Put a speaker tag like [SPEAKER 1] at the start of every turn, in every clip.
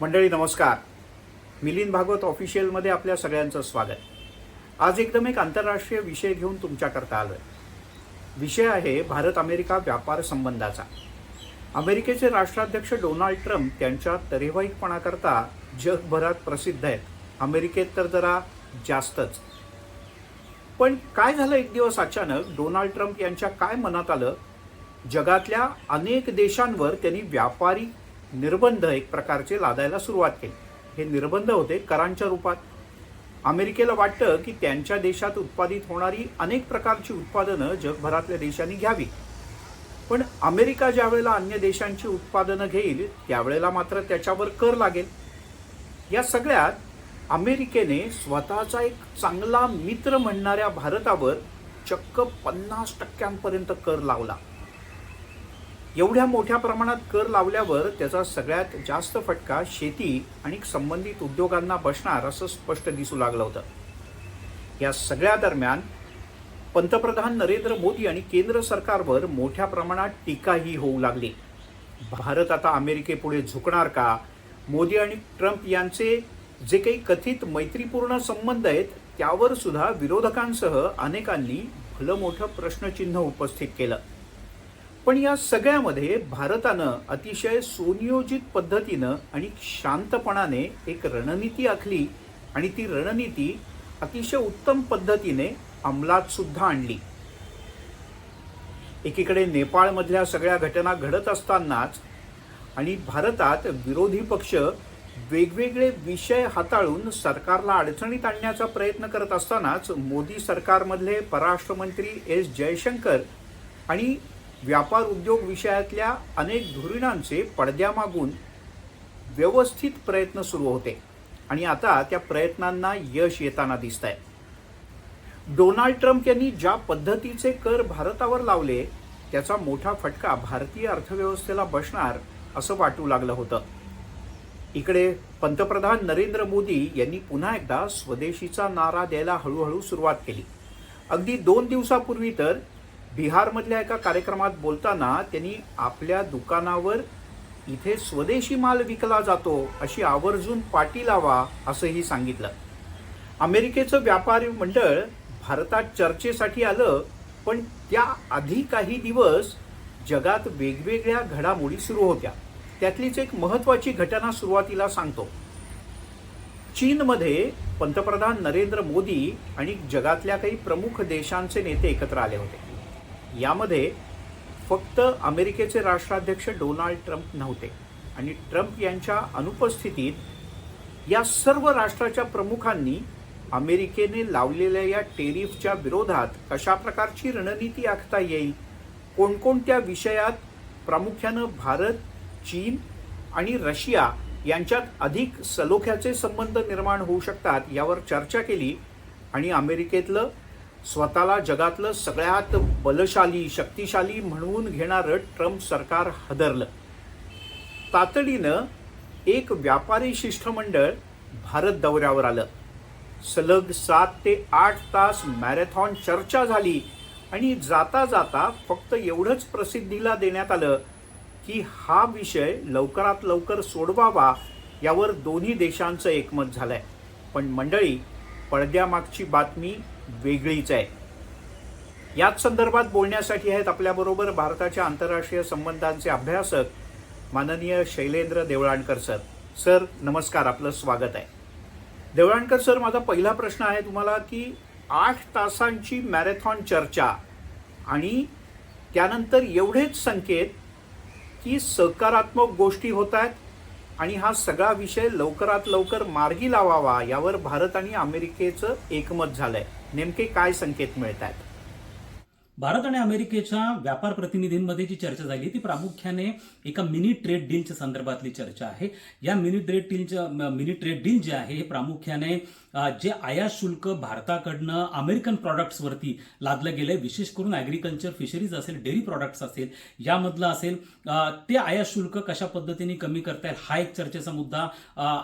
[SPEAKER 1] मंडळी नमस्कार. मिलिंद भागवत ऑफिशियलमध्ये आपल्या सगळ्यांचं स्वागत. आज एकदम एक आंतरराष्ट्रीय विषय घेऊन तुमच्याकरता आलोय. विषय आहे भारत अमेरिका व्यापार संबंधाचा. अमेरिकेचे राष्ट्राध्यक्ष डोनाल्ड ट्रम्प त्यांच्या तरेवाईकपणाकरता जगभरात प्रसिद्ध आहेत. अमेरिकेत तर जरा जास्तच. पण काय झालं एक दिवस अचानक? डोनाल्ड ट्रम्प यांच्या काय मनात आलं? जगातल्या अनेक देशांवर त्यांनी व्यापारी निर्बंध एक प्रकारचे लादायला सुरुवात केली. हे निर्बंध होते करांच्या रूपात. अमेरिकेला वाटतं की त्यांच्या देशात उत्पादित होणारी अनेक प्रकारची उत्पादनं जगभरातल्या देशांनी घ्यावी. पण अमेरिका ज्या वेळेला अन्य देशांची उत्पादनं घेईल त्यावेळेला मात्र त्याच्यावर कर लागेल. या सगळ्यात अमेरिकेने स्वतःचा एक चांगला मित्र म्हणणाऱ्या भारतावर चक्क पन्नास टक्क्यांपर्यंत कर लावला. एवढ्या मोठ्या प्रमाणात कर लावल्यावर त्याचा सगळ्यात जास्त फटका शेती आणि संबंधित उद्योगांना बसणार असं स्पष्ट दिसू लागलं होतं. या सगळ्या दरम्यान पंतप्रधान नरेंद्र मोदी आणि केंद्र सरकारवर मोठ्या प्रमाणात टीकाही होऊ लागली. भारत आता अमेरिकेपुढे झुकणार का? मोदी आणि ट्रम्प यांचे जे काही कथित मैत्रीपूर्ण संबंध आहेत त्यावर सुद्धा विरोधकांसह अनेकांनी भलं मोठं प्रश्नचिन्ह उपस्थित केलं. पण या सगळ्यामध्ये भारतानं अतिशय सुनियोजित पद्धतीनं आणि शांतपणाने एक रणनीती आखली आणि ती रणनीती अतिशय उत्तम पद्धतीने अंमलात सुद्धा आणली. एकीकडे नेपाळमधल्या सगळ्या घटना घडत असतानाच आणि भारतात विरोधी पक्ष वेगवेगळे विषय हाताळून सरकारला अडचणीत आणण्याचा प्रयत्न करत असतानाच मोदी सरकारमधले परराष्ट्र मंत्री एस जयशंकर आणि व्यापार उद्योग विषयातल्या अनेक धोरणांचे पडद्यामागून व्यवस्थित प्रयत्न सुरू होते. आणि आता त्या प्रयत्नांना यश येताना दिसत आहे डोनाल्ड ट्रम्प यांनी ज्या पद्धतीचे कर भारतावर लावले त्याचा मोठा फटका भारतीय अर्थव्यवस्थेला बसणार असं वाटू लागलं होतं. इकडे पंतप्रधान नरेंद्र मोदी यांनी पुन्हा एकदा स्वदेशीचा नारा द्यायला हळूहळू सुरुवात केली. अगदी दोन दिवसापूर्वी तर बिहारमधल्या एका कार्यक्रमात बोलताना त्यांनी आपल्या दुकानावर इथे स्वदेशी माल विकला जातो अशी आवर्जून पाटी लावा असंही सांगितलं. अमेरिकेचं व्यापारी मंडळ भारतात चर्चेसाठी आलं पण त्या आधी काही दिवस जगात वेगवेगळ्या घडामोडी सुरू होत्या. त्यातलीच एक महत्वाची घटना सुरुवातीला सांगतो. चीनमध्ये पंतप्रधान नरेंद्र मोदी आणि जगातल्या काही प्रमुख देशांचे नेते एकत्र आले होते. यामध्ये फक्त अमेरिकेचे राष्ट्राध्यक्ष डोनाल्ड ट्रम्प नव्हते. आणि ट्रम्प यांच्या अनुपस्थितीत या सर्व राष्ट्राच्या प्रमुखांनी अमेरिकेने लावलेल्या या टेरिफच्या विरोधात कशा प्रकारची रणनीती आखता येईल? कोणकोणत्या विषयात प्रामुख्यानं भारत चीन आणि रशिया यांच्यात अधिक सलोख्याचे संबंध निर्माण होऊ शकतात यावर चर्चा केली आणि अमेरिकेतलं स्वतःला जगातलं सगळ्यात बलशाली शक्तिशाली म्हणून घेणारं ट्रम्प सरकार हदरलं. तातडीनं एक व्यापारी शिष्टमंडळ भारत दौऱ्यावर आलं. सलग सात ते आठ तास मॅरेथॉन चर्चा झाली आणि जाता जाता फक्त एवढंच प्रसिद्धीला देण्यात आलं की हा विषय लवकरात लवकर सोडवावा यावर दोन्ही देशांचं एकमत झालंय. पण मंडळी पडद्यामागची बातमी वेगळीच आहे. याच संदर्भात बोलण्यासाठी आहेत आपल्याबरोबर भारताच्या आंतरराष्ट्रीय संबंधांचे अभ्यासक माननीय शैलेंद्र देवळाणकर सर. सर नमस्कार आपलं स्वागत आहे. देवळाणकर सर माझा पहिला प्रश्न आहे तुम्हाला की आठ तासांची मॅरेथॉन चर्चा आणि त्यानंतर एवढेच संकेत की सकारात्मक गोष्टी होत आहेत आणि हा सगळा विषय लवकरात लवकर मार्गी लावावा यावर भारत आणि अमेरिकेचं एकमत झालं आहे नेमके काय संकेत मिळत आहेत
[SPEAKER 2] भारत आणि अमेरिकेच्या व्यापार प्रतिनिधींमध्ये जी चर्चा झाली ती प्रामुख्याने एका मिनी ट्रेड डीलच्या संदर्भातली चर्चा आहे. या मिनी ट्रेड डीलच्या मिनी ट्रेड डील जे आहे हे प्रामुख्याने जे आयात शुल्क भारताकडनं अमेरिकन प्रॉडक्ट्सवरती लादलं गेलंय विशेष करून ॲग्रिकल्चर फिशरीज असेल डेअरी प्रॉडक्ट्स असेल यामधलं असेल ते आयात शुल्क कशा पद्धतीने कमी करता येईल हा एक चर्चेचा मुद्दा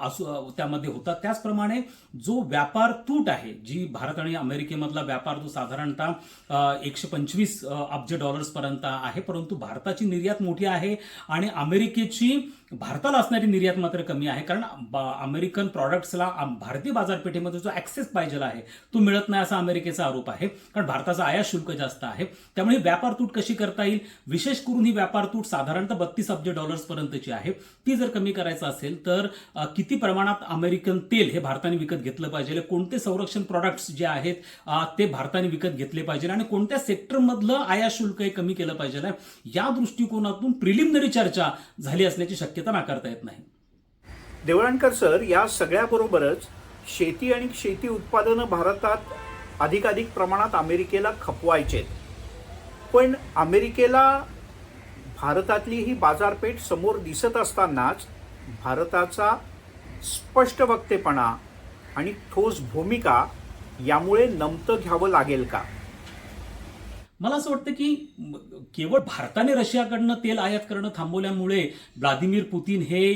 [SPEAKER 2] असू त्यामध्ये होता. त्याचप्रमाणे जो व्यापार तूट आहे जी भारत आणि अमेरिकेमधला व्यापार जो साधारणतः एकशे पंचवीस अब्ज डॉलर्सपर्यंत आहे परंतु भारताची निर्यात मोठी आहे आणि अमेरिकेची भारताला असणारी निर्यात मात्र कमी आहे. कारण अमेरिकन प्रॉडक्ट्सला भारतीय बाजारपेठेमध्ये जो ऍक्सेस पाहिजे आहे तो मिळत नाही असा अमेरिकेचा आरोप आहे. कारण भारताचा आयात शुल्क जास्त आहे. त्यामुळे व्यापार तूट कशी करता येईल? विशेष करून ही व्यापार तूट साधारणतः बत्तीस अब्ज डॉलर्स पर्यंतची आहे. ती जर कमी करायचं असेल तर किती प्रमाणात अमेरिकन तेल हे भारताने विकत घेतलं पाहिजे? कोणते संरक्षण प्रॉडक्ट्स जे आहेत ते भारताने विकत घेतले पाहिजे? आणि कोणत्या सेक्टरमधलं आयात शुल्क हे कमी केलं पाहिजे? या दृष्टिकोनातून प्रिलिमिनरी चर्चा झाली असण्याची शक्यता नाकारता येत नाही.
[SPEAKER 1] देवळणकर सर या सगळ्याबरोबरच शेती आणि शेती उत्पादनं भारतात अधिकाधिक प्रमाणात अमेरिकेला खपवायचे पण अमेरिकेला भारतातली ही बाजारपेठ समोर दिसत असतानाच भारताचा स्पष्ट वक्तेपणा आणि ठोस भूमिका यामुळे नमतं घ्यावं लागेल का?
[SPEAKER 2] मला असं वाटतं की केवळ भारताने रशियाकडनं तेल आयात करणं थांबवल्यामुळे व्लादिमीर पुतीन हे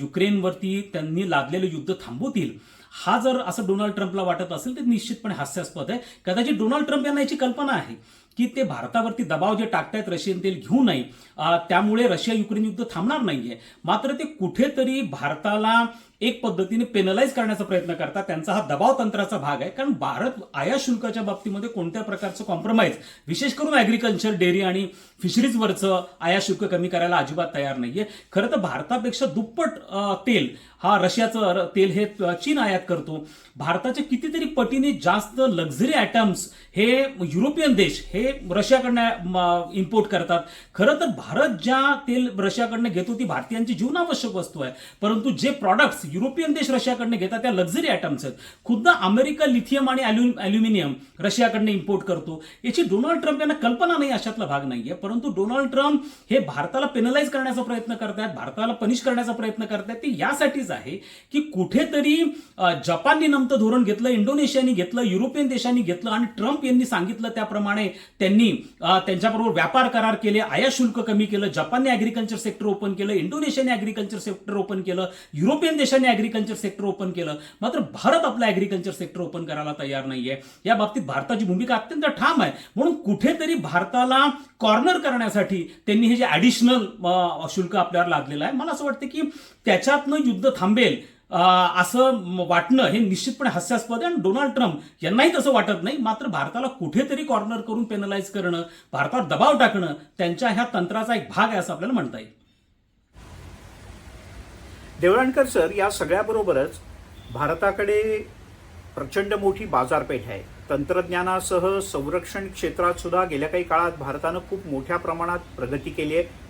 [SPEAKER 2] युक्रेनवरती त्यांनी लादलेलं युद्ध थांबवतील. हा जर असं डोनाल्ड ट्रम्पला वाटत असेल तर निश्चितपणे हास्यास्पद आहे. कदाचित डोनाल्ड ट्रम्प यांना याची कल्पना आहे. की ते भारतावरती दबाव जे टाकतायत रशियन तेल घेऊ नये त्यामुळे रशिया युक्रेन युद्ध थांबणार नाहीये. मात्र ते कुठेतरी भारताला एक पद्धतीने पेनलाइज करण्याचा प्रयत्न करतात. त्यांचा हा दबाव तंत्राचा भाग आहे. कारण भारत आयात शुल्काच्या बाबतीमध्ये कोणत्या प्रकारचं कॉम्प्रोमाइज विशेष करून ॲग्रिकल्चर डेअरी आणि फिशरीजवरचं आयात शुल्क कमी करायला अजिबात तयार नाहीये. खरं तर भारतापेक्षा दुप्पट तेल हा रशियाचं तेल हे चीन आयात करतो. भारताच्या कितीतरी पटीने जास्त लक्झरी आयटम्स हे युरोपियन देश हे रशियाकडनं इम्पोर्ट करतात. खरं तर भारत ज्या तेल रशियाकडनं घेतो ती भारतीयांची जीवनावश्यक वस्तू आहे. परंतु जे प्रॉडक्ट्स युरोपियन देश रशियाकडनं घेतात त्या लक्झरी आयटम्स आहेत. खुद्द अमेरिका लिथियम आणि अल्युमिनियम रशियाकडनं इम्पोर्ट करतो. याची डोनाल्ड ट्रम्प यांना कल्पना नाही अशातला भाग नाहीये. परंतु डोनाल्ड ट्रम्प हे भारताला पेनलाइज करण्याचा प्रयत्न करतात भारताला पनिश करण्याचा प्रयत्न करतात ते यासाठीच आहे की कुठेतरी जपाननी जपानने नमतं धोरण घेतलं इंडोनेशियाने घेतलं युरोपियन देशांनी घेतलं आणि ट्रम्प यांनी सांगितलं त्याप्रमाणे त्यांनी त्यांच्याबरोबर व्यापार करार केले आयात शुल्क कमी केलं जपानने अॅग्रिकल्चर सेक्टर ओपन केलं इंडोनेशियाने अॅग्रिकल्चर सेक्टर ओपन केलं युरोपियन देशांनी अॅग्रिकल्चर सेक्टर ओपन केलं. मात्र भारत आपलं अॅग्रिकल्चर सेक्टर ओपन करायला तयार नाहीये. या बाबतीत भारताची भूमिका अत्यंत ठाम आहे. म्हणून कुठेतरी भारताला कॉर्नर करण्यासाठी त्यांनी हे जे ऍडिशनल शुल्क आपल्यावर लादलेलं आहे मला असं वाटतं की त्याच्यातनं युद्ध थांबेल. असं वाटणं हे निश्चितपणे हास्यास्पद आहे आणि डोनाल्ड ट्रम्प यांनाही तसं वाटत नाही. मात्र भारताला कुठेतरी कॉर्नर करून पेनलाइज करणं भारतावर दबाव टाकणं त्यांच्या ह्या तंत्राचा एक भाग आहे असं आपल्याला म्हणता येईल.
[SPEAKER 1] देवळणकर सर या सगळ्याबरोबरच भारताकडे प्रचंड मोठी बाजारपेठ आहे. तंत्रज्ञानासह संरक्षण क्षेत्रात सुद्धा गेल्या काही काळात भारतानं खूप मोठ्या प्रमाणात प्रगती केली आहे.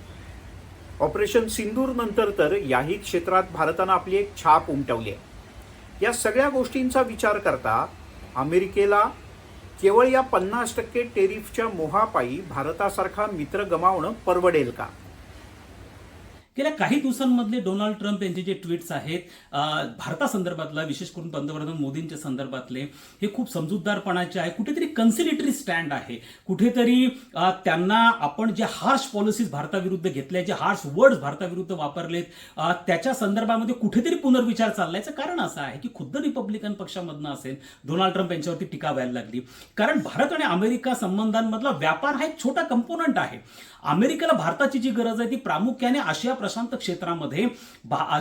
[SPEAKER 1] ऑपरेशन सिंदूर नंतर तर याही क्षेत्रात भारतानं आपली एक छाप उमटवली आहे. या सगळ्या गोष्टींचा विचार करता अमेरिकेला केवळ या पन्नास टक्के टेरिफच्या मोहापायी भारतासारखा मित्र गमावणं परवडेल का?
[SPEAKER 2] गेल्या काही दिवसांमधले डोनाल्ड ट्रम्प यांचे जे ट्विट्स आहेत भारतासंदर्भातला विशेष करून पंतप्रधान मोदींच्या संदर्भातले हे खूप समजूतदारपणाचे आहे. कुठेतरी कन्सिलेटरी स्टँड आहे. कुठेतरी त्यांना आपण जे हार्श पॉलिसीज भारताविरुद्ध घेतल्या जे हार्श वर्ड्स भारताविरुद्ध वापरलेत त्याच्या संदर्भामध्ये कुठेतरी पुनर्विचार चाललायचं कारण असं आहे की खुद्द रिपब्लिकन पक्षामधनं असेल डोनाल्ड ट्रम्प यांच्यावरती टीका व्हायला लागली. कारण भारत आणि अमेरिका संबंधांमधला व्यापार हा एक छोटा कंपोनंट आहे. अमेरिकेला भारताची जी गरज आहे ती प्रामुख्याने आशिया प्रशांत क्षेत्रामध्ये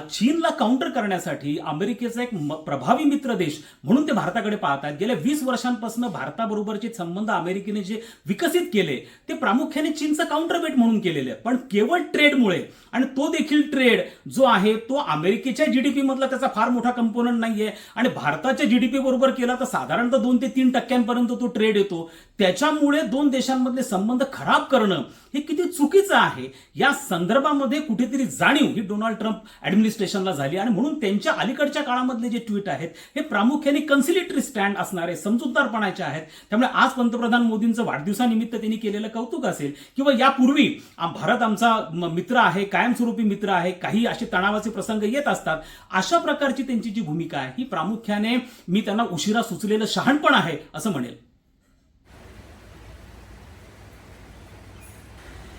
[SPEAKER 2] चीनला काउंटर करण्यासाठी अमेरिकेचा एक प्रभावी मित्र देश म्हणून ते भारताकडे पाहतात गेल्या वीस वर्षांपासून भारताबरोबरचे संबंध अमेरिकेने जे विकसित केले ते प्रामुख्याने चीनचं काउंटरवेट म्हणून केलेले आहे. पण केवळ ट्रेडमुळे आणि तो देखील ट्रेड जो आहे तो अमेरिकेच्या जीडीपी मधला त्याचा फार मोठा कंपोनंट नाहीये. आणि भारताच्या जीडीपी बरोबर केला तर साधारणतः दोन ते तीन टक्क्यांपर्यंत तो ट्रेड येतो. त्याच्यामुळे दोन देशांमधले संबंध खराब करणं हे किती चुकीचं आहे? या संदर्भामध्ये कुठेतरी जाणीव ही डोनाल्ड ट्रम्प ऍडमिनिस्ट्रेशनला झाली आणि म्हणून त्यांच्या अलीकडच्या काळामधले जे ट्विट आहेत हे प्रामुख्याने कन्सिलेटरी स्टँड असणारे समजूतदारपणाचे आहेत. त्यामुळे आज पंतप्रधान मोदींचं वाढदिवसानिमित्त त्यांनी केलेलं कौतुक असेल किंवा यापूर्वी भारत आमचा मित्र आहे कायमस्वरूपी मित्र आहे काही असे तणावाचे प्रसंग येत असतात अशा प्रकारची त्यांची जी भूमिका आहे ही प्रामुख्याने मी त्यांना उशिरा सुचलेलं शहाणपण आहे असं म्हणेल.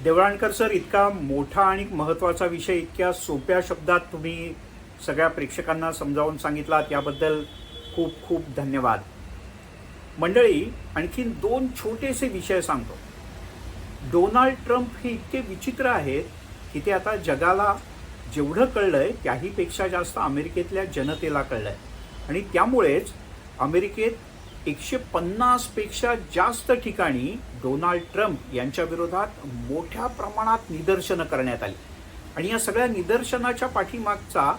[SPEAKER 1] देवळाणकर सर इतका मोठा आणि महत्त्वाचा विषय इतक्या सोप्या शब्दात तुम्ही सगळ्या प्रेक्षकांना समजावून सांगितलात याबद्दल खूप खूप धन्यवाद. मंडळी आणखीन दोन छोटेसे विषय सांगतो. डोनाल्ड ट्रम्प हे इतके विचित्र आहेत की ते आता जगाला जेवढं कळलंय त्याहीपेक्षा जास्त अमेरिकेतल्या जनतेला कळलंय. आणि त्यामुळेच अमेरिकेत एकशे पन्नासपेक्षा जास्त ठिकाणी डोनाल्ड ट्रम्प यांच्या विरोधात मोठ्या प्रमाणात निदर्शनं करण्यात आली. आणि या सगळ्या निदर्शनाच्या पाठीमागचा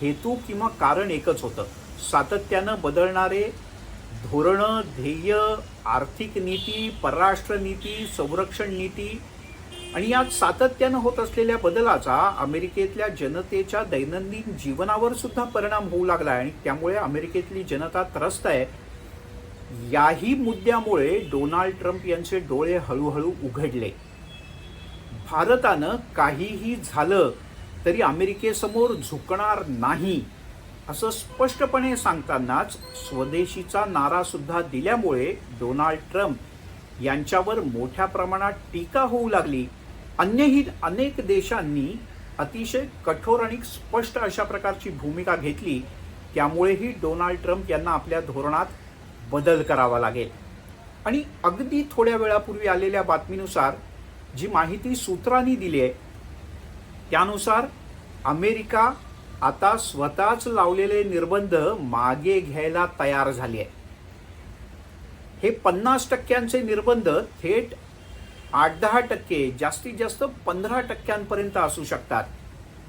[SPEAKER 1] हेतू किंवा कारण एकच होतं. सातत्यानं बदलणारे धोरणं ध्येय आर्थिक नीती परराष्ट्र नीती संरक्षण नीती आणि यात सातत्यानं होत असलेल्या बदलाचा अमेरिकेतल्या जनतेच्या दैनंदिन जीवनावर सुद्धा परिणाम होऊ लागला आणि त्यामुळे अमेरिकेतली जनता त्रस्त आहे. याही मुद्द्यामुळे डोनाल्ड ट्रम्प यांचे डोळे हळूहळू उघडले. भारतानं काहीही झालं तरी अमेरिकेसमोर झुकणार नाही असं स्पष्टपणे सांगतानाच स्वदेशीचा नारा सुद्धा दिल्यामुळे डोनाल्ड ट्रम्प यांच्यावर मोठ्या प्रमाणात टीका होऊ लागली. अन्यही अनेक देशांनी अतिशय कठोर आणि स्पष्ट अशा प्रकारची भूमिका घेतली त्यामुळेही डोनाल्ड ट्रम्प यांना आपल्या धोरणात बदल करावा लागेल. आणि अगदी थोड्या वेळापूर्वी आलेल्या बातमीनुसार जी माहिती सूत्रांनी दिली आहे त्यानुसार अमेरिका आता स्वतःच लावलेले निर्बंध मागे घ्यायला तयार झाली आहे हे पन्नास टक्क्यांचे निर्बंध थेट आठ दहा टक्के जास्तीत जास्त पंधरा टक्क्यांपर्यंत असू शकतात.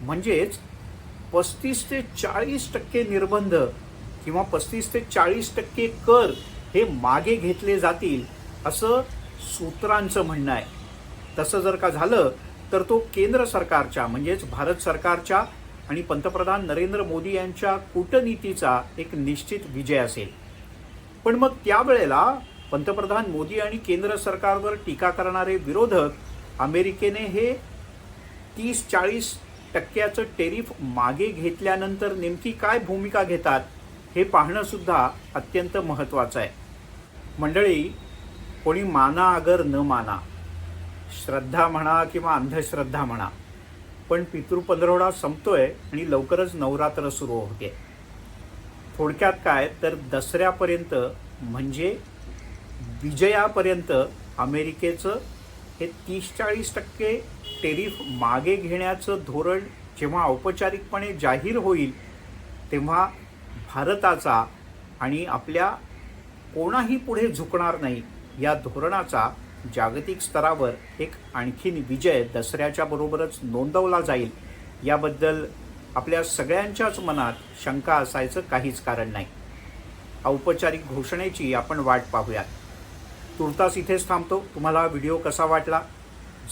[SPEAKER 1] म्हणजेच पस्तीस ते चाळीस टक्के निर्बंध किंवा पस्तीस ते चाळीस टक्के कर हे मागे घेतले जातील असं सूत्रांचं म्हणणं आहे. तसं जर का झालं तर तो केंद्र सरकारच्या म्हणजेच भारत सरकारच्या आणि पंतप्रधान नरेंद्र मोदी यांच्या कूटनीतीचा एक निश्चित विजय असेल. पण मग त्यावेळेला पंतप्रधान मोदी आणि केंद्र सरकारवर टीका करणारे विरोधक अमेरिकेने हे तीस चाळीस टक्क्याचं टेरिफ मागे घेतल्यानंतर नेमकी काय भूमिका घेतात हे पाहणंसुद्धा अत्यंत महत्त्वाचं आहे. मंडळी कोणी माना अगर न माना श्रद्धा म्हणा किंवा अंधश्रद्धा म्हणा पण पितृपंधरवडा संपतोय आणि लवकरच नवरात्र सुरू होते. थोडक्यात काय तर दसऱ्यापर्यंत म्हणजे विजयापर्यंत अमेरिकेचं हे तीस चाळीस टक्के टेरिफ मागे घेण्याचं धोरण जेव्हा औपचारिकपणे जाहीर होईल तेव्हा भारताचा आणि आपल्या कोणाही पुढे झुकणार नाही या धोरणाचा जागतिक स्तरावर एक आणखीन विजय दसऱ्याच्या बरोबरच नोंदवला जाईल. याबद्दल आपल्या सगळ्यांच्याच मनात शंका असायचं काहीच कारण नाही. औपचारिक घोषणेची आपण वाट पाहूयात. तुर्तास इथेच थांबतो. तुम्हाला व्हिडिओ कसा वाटला?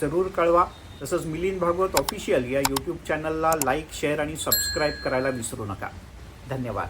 [SPEAKER 1] जरूर कळवा. तसंच मिलिंद भागवत ऑफिशियल या यूट्यूब चॅनलला लाईक शेअर आणि सबस्क्राईब करायला विसरू नका. धन्यवाद.